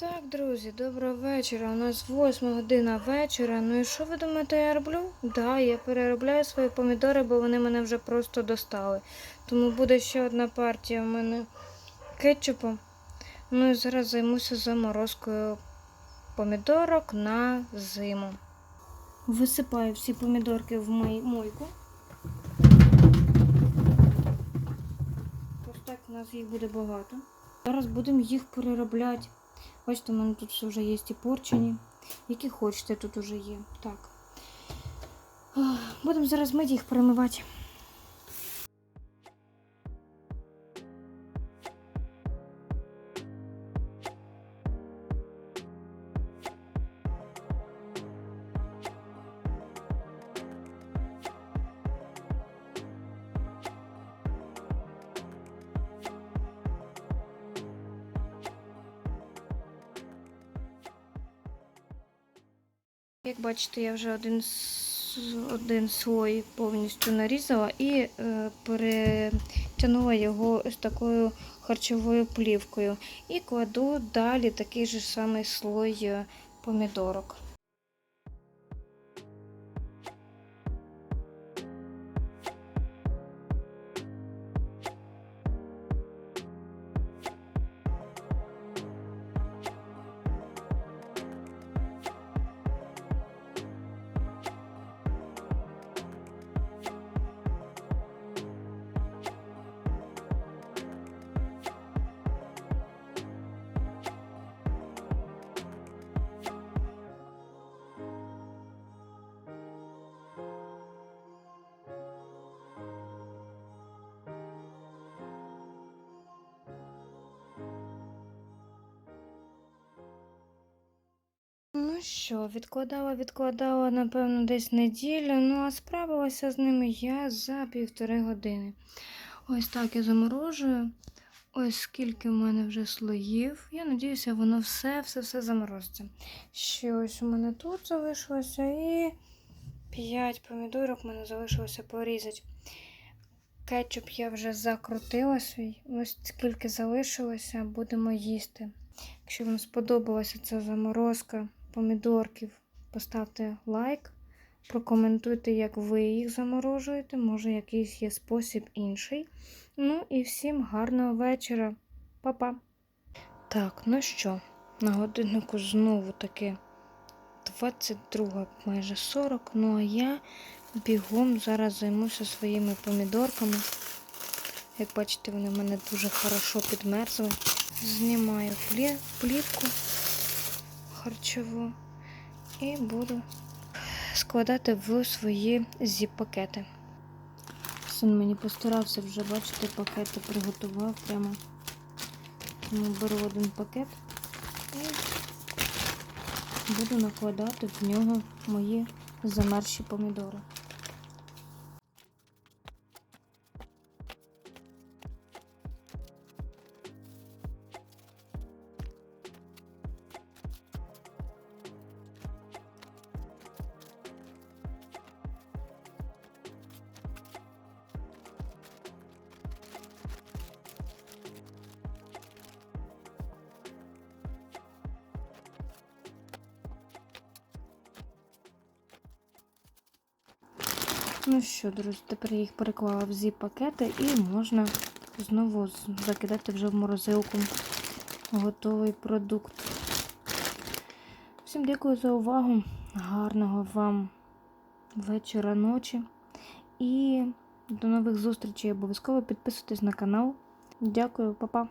Так, друзі, доброго вечора. У нас 8 година вечора. Ну і що ви думаєте, я роблю? Да, я переробляю свої помідори, бо вони мене вже просто достали. Тому буде ще одна партія у мене кетчупу. Ну і зараз займуся заморозкою помідорок на зиму. Висипаю всі помідорки в мою мойку. Ось так у нас їх буде багато. Зараз будемо їх переробляти. Бачите, у мене тут все вже є і порчені. Які хочете, тут уже є. Так. Будемо зараз мити їх перемивати. Як бачите, я вже один, один слой повністю нарізала і е, перетягнула його з такою харчовою плівкою. І кладу далі такий же самий слой е, помідорок. Ну що, відкладала, відкладала, напевно, десь неділю, ну а справилася з ними я за півтори години. Ось так я заморожую. Ось скільки в мене вже слоїв. Я надіюся, воно все, все, все заморозиться. Ще ось у мене тут залишилося і 5 помідорок в мене залишилося порізати. Кетчуп я вже закрутила свій. Ось скільки залишилося, будемо їсти. Якщо вам сподобалася ця заморозка помідорків, поставте лайк, прокоментуйте, як ви їх заморожуєте, може якийсь є спосіб інший. Ну і всім гарного вечора. Па-па. Так, ну що, на годиннику знову таки 22 майже 40. Ну а я бігом зараз займуся своїми помідорками. Як бачите, вони в мене дуже хорошо підмерзли. Знімаю плі- плівку харчову і буду складати в свої зіп-пакети. Син мені постарався вже, бачити пакети приготував прямо. Тому беру один пакет і буду накладати в нього мої замерзші помідори. Ну що, друзі, тепер я їх переклала в зіп пакети і можна знову закидати вже в морозилку готовий продукт. Всім дякую за увагу. Гарного вам вечора, ночі. І до нових зустрічей. Обов'язково підписуйтесь на канал. Дякую, па-па.